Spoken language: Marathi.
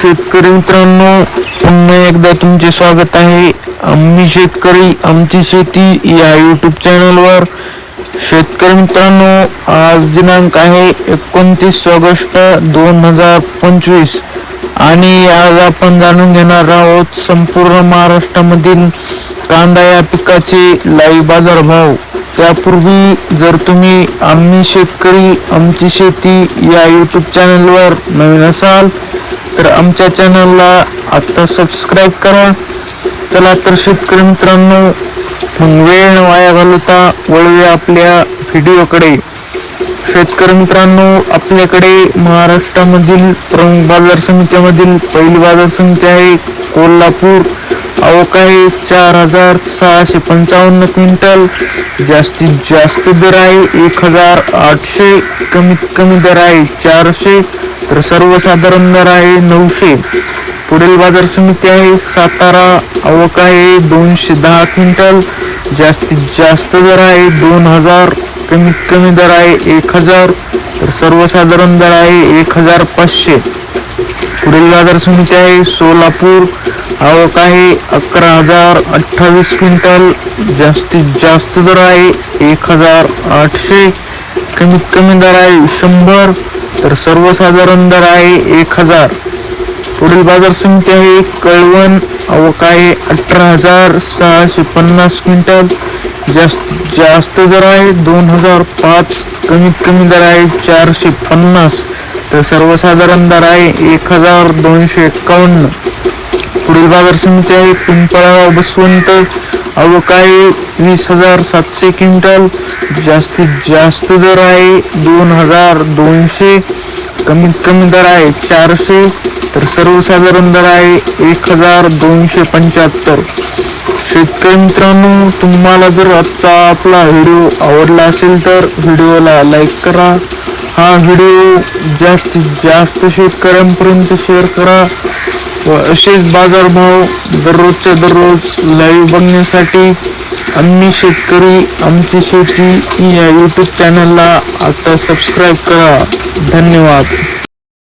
शेतकरी मित्रांनो पुन्हा एकदा तुमचे स्वागत आहे. आम्ही शेतकरी आमची शेती या यूट्यूब चॅनलवर शेतकरी मित्रांनो आज दिनांक आहे एकोणतीस ऑगस्ट दोन हजार पंचवीस. आणि आज आपण जाणून घेणार आहोत संपूर्ण महाराष्ट्रामधील कांदा या पिकाचे लाईव्ह बाजारभाव. त्यापूर्वी जर तुम्ही आम्ही शेतकरी आमची शेती या यूट्यूब चॅनलवर नवीन असाल तर आमच्या चॅनलला आत्ता सबस्क्राईब करा. चला तर शेतकरी मित्रांनो मग वेळ वाया घालवता वळूया आपल्या व्हिडिओकडे. शेतकरी मित्रांनो आपल्याकडे महाराष्ट्रामधील प्रमुख बाजार समित्यामधील पहिली बाजार समिती आहे कोल्हापूर. आवक आहे चार हजार सहाशे पंचावन्न क्विंटल. जास्तीत जास्त दर आहे एक हजार आठशे कमीत कमी दर आहे चारशे. तर सर्वसाधारण दर आहे नऊशे. पुढील बाजार समिती आहे सातारा. आवक आहे दोनशे दहा क्विंटल. जास्तीत जास्त दर आहे दोन हजार. कमीत कमी दर आहे एक हजार. तर सर्वसाधारण दर आहे एक हजार पाचशे. पुढील बाजार समिती आहे सोलापूर. आवक आहे अकरा हजार अठ्ठावीस क्विंटल. जास्तीत जास्त दर आहे एक हजार आठशे. कमीत कमी दर आहे शंभर. तर सर्वसाधारण दर आहे एक हजार. पुढील बाजार समिती आहे कळवण आवक आहे अठरा हजार सहाशे पन्नास क्विंटल. जास्त जास्त दर आहे दोन हजार पाच कमीत कमी दर आहे चारशे पन्नास. तर सर्वसाधारण दर आहे एक हजार दोनशे एकावन्न. पुढील बाजार समिती आहे. पिंपळगाव बसवंत. अव काही वीस हजार सातशे क्विंटल. जास्तीत जास्त दर आहे दोन हजार दोनशे. कमीत कमी दर आहे चारशे. तर सर्वसाधारण दर आहे एक हजार दोनशे पंच्याहत्तर. शेतकरी मित्रांनो तुम्हाला जर आजचा आपला व्हिडिओ आवडला असेल तर व्हिडिओला लाईक करा. हा व्हिडिओ जास्तीत जास्त शेतकऱ्यांपर्यंत शेअर करा. व असेच बाजारभाव दररोजच्या दररोज लाईव्ह बघण्यासाठी आम्ही शेतकरी आमची शेती या यूट्यूब चॅनलला आता सबस्क्राईब करा. धन्यवाद.